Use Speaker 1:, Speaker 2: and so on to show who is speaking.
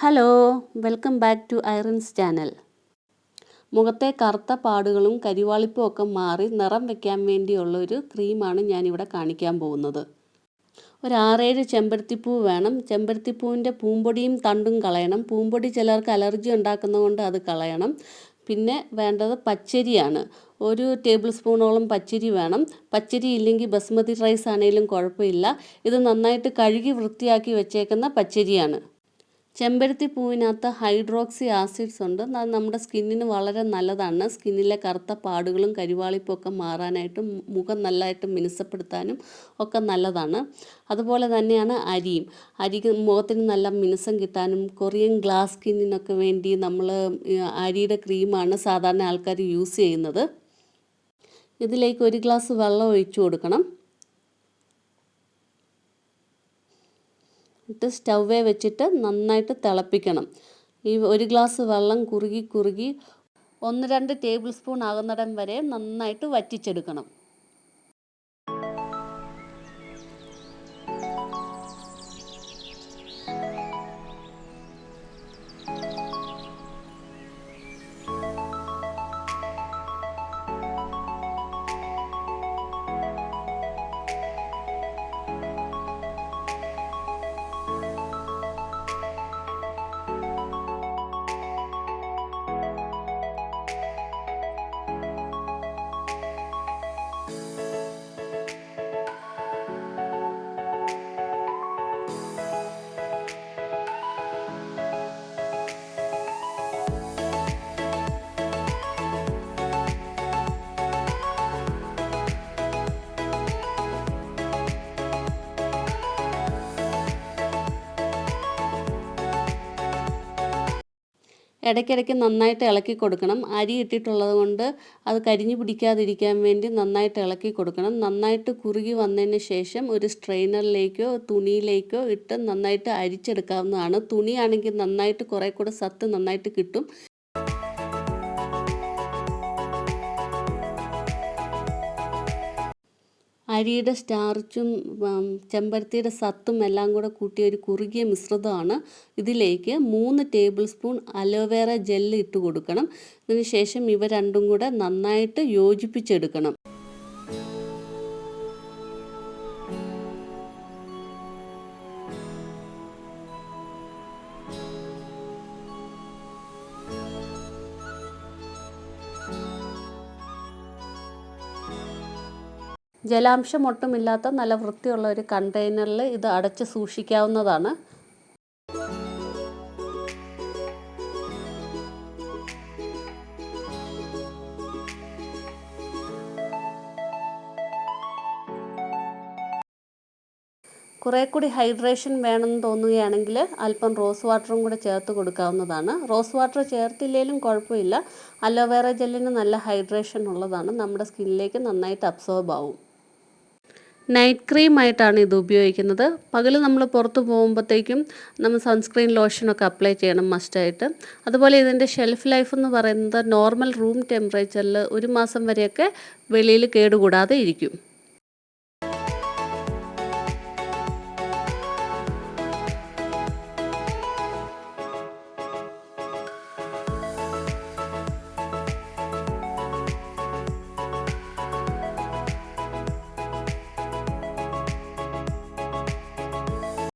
Speaker 1: Hello welcome back to ഐറൻസ് channel മുഖത്തെ കറുത്ത പാടുകളും കരിവാളിപ്പും ഒക്കെ മാറി നിറം വെക്കാൻ വേണ്ടിയുള്ള ഒരു ക്രീമാണ് ഞാനിവിടെ കാണിക്കാൻ പോകുന്നത്. ഒരു ആറേഴ് ചെമ്പരത്തിപ്പൂ വേണം. ചെമ്പരത്തിപ്പൂവിന്റെ പൂമ്പൊടിയും തണ്ടും കളയണം. പൂമ്പൊടി ചിലർക്ക് അലർജി ഉണ്ടാക്കുന്നതുകൊണ്ട് അത് കളയണം. പിന്നെ വേണ്ടത് പച്ചരിയാണ്. ഒരു ടേബിൾ സ്പൂണോളം പച്ചരി വേണം. പച്ചരി ഇല്ലെങ്കിൽ ബസ്മതി റൈസ് ആണെങ്കിലും കുഴപ്പമില്ല. ഇത് നന്നായിട്ട് കഴുകി വൃത്തിയാക്കി വെച്ചേക്കുന്ന പച്ചരിയാണ്. ചെമ്പരത്തി പൂവിനകത്ത് ഹൈഡ്രോക്സി ആസിഡ്സ് ഉണ്ട്. അത് നമ്മുടെ സ്കിന്നിന് വളരെ നല്ലതാണ്. സ്കിന്നിലെ കറുത്ത പാടുകളും കരിവാളിപ്പൊക്കെ മാറാനായിട്ടും മുഖം നല്ലതായിട്ട് മിനുസപ്പെടുത്താനും ഒക്കെ നല്ലതാണ്. അതുപോലെ തന്നെയാണ് അരിയും. അരി മുഖത്തിന് നല്ല മിനുസം കിട്ടാനും കൊറിയൻ ഗ്ലാസ് സ്കിന്നിനൊക്കെ വേണ്ടി നമ്മൾ അരിയുടെ ക്രീമാണ് സാധാരണ ആൾക്കാർ യൂസ് ചെയ്യുന്നത്. ഇതിലേക്ക് ഒരു ഗ്ലാസ് വെള്ളം ഒഴിച്ചു കൊടുക്കണം. ഇട്ട് സ്റ്റൗവേ വെച്ചിട്ട് നന്നായിട്ട് തിളപ്പിക്കണം. ഈ ഒരു ഗ്ലാസ് വെള്ളം കുറുകി കുറുകി ഒന്ന് രണ്ട് ടേബിൾ സ്പൂൺ ആകുന്നിടം വരെ നന്നായിട്ട് വറ്റിച്ചെടുക്കണം. ഇടയ്ക്കിടയ്ക്ക് നന്നായിട്ട് ഇളക്കി കൊടുക്കണം. അരി ഇട്ടിട്ടുള്ളത് കൊണ്ട് അത് കരിഞ്ഞു പിടിക്കാതിരിക്കാൻ വേണ്ടി നന്നായിട്ട് ഇളക്കി കൊടുക്കണം. നന്നായിട്ട് കുറുകി വന്നതിന് ശേഷം ഒരു സ്ട്രെയിനറിലേക്കോ തുണിയിലേക്കോ ഇട്ട് നന്നായിട്ട് അരിച്ചെടുക്കാവുന്നതാണ്. തുണിയാണെങ്കിൽ നന്നായിട്ട് കുറേ കൂടെ സത്ത് നന്നായിട്ട് കിട്ടും. അരിയുടെ സ്റ്റാർച്ചും ചെമ്പരത്തിയുടെ സത്തും എല്ലാം കൂടെ കൂട്ടിയ ഒരു കുറുകിയ മിശ്രിതമാണ് ഇതിലേക്ക് മൂന്ന് ടേബിൾ സ്പൂൺ അലോവേറ ജെല്ല് ഇട്ട് കൊടുക്കണം. അതിനുശേഷം ഇവ രണ്ടും കൂടെ നന്നായിട്ട് യോജിപ്പിച്ചെടുക്കണം. ജലാംശം ഒട്ടുമില്ലാത്ത നല്ല വൃത്തിയുള്ള ഒരു കണ്ടെയ്നറിൽ ഇത് അടച്ച് സൂക്ഷിക്കാവുന്നതാണ്. കുറേ കൂടി ഹൈഡ്രേഷൻ വേണമെന്ന് തോന്നുകയാണെങ്കിൽ അല്പം റോസ് വാട്ടറും കൂടെ ചേർത്ത് കൊടുക്കാവുന്നതാണ്. റോസ് വാട്ടർ ചേർത്തില്ലെങ്കിലും കുഴപ്പമില്ല. അലോവേറ ജെല്ലിന് നല്ല ഹൈഡ്രേഷൻ ഉള്ളതാണ്. നമ്മുടെ സ്കിന്നിലേക്ക് നന്നായിട്ട് അബ്സോർബ് ആവും. നൈറ്റ് ക്രീമായിട്ടാണ് ഇത് ഉപയോഗിക്കുന്നത്. പകൽ നമ്മൾ പുറത്ത് പോകുമ്പോഴത്തേക്കും നമ്മൾ സൺസ്ക്രീൻ ലോഷനൊക്കെ അപ്ലൈ ചെയ്യണം മസ്റ്റായിട്ട്. അതുപോലെ ഇതിന്റെ ഷെൽഫ് ലൈഫ് എന്ന് പറയുന്നത് നോർമൽ റൂം ടെമ്പറേച്ചറിൽ ഒരു മാസം വരെയൊക്കെ വെളിയിൽ കേടുകൂടാതെ ഇരിക്കും.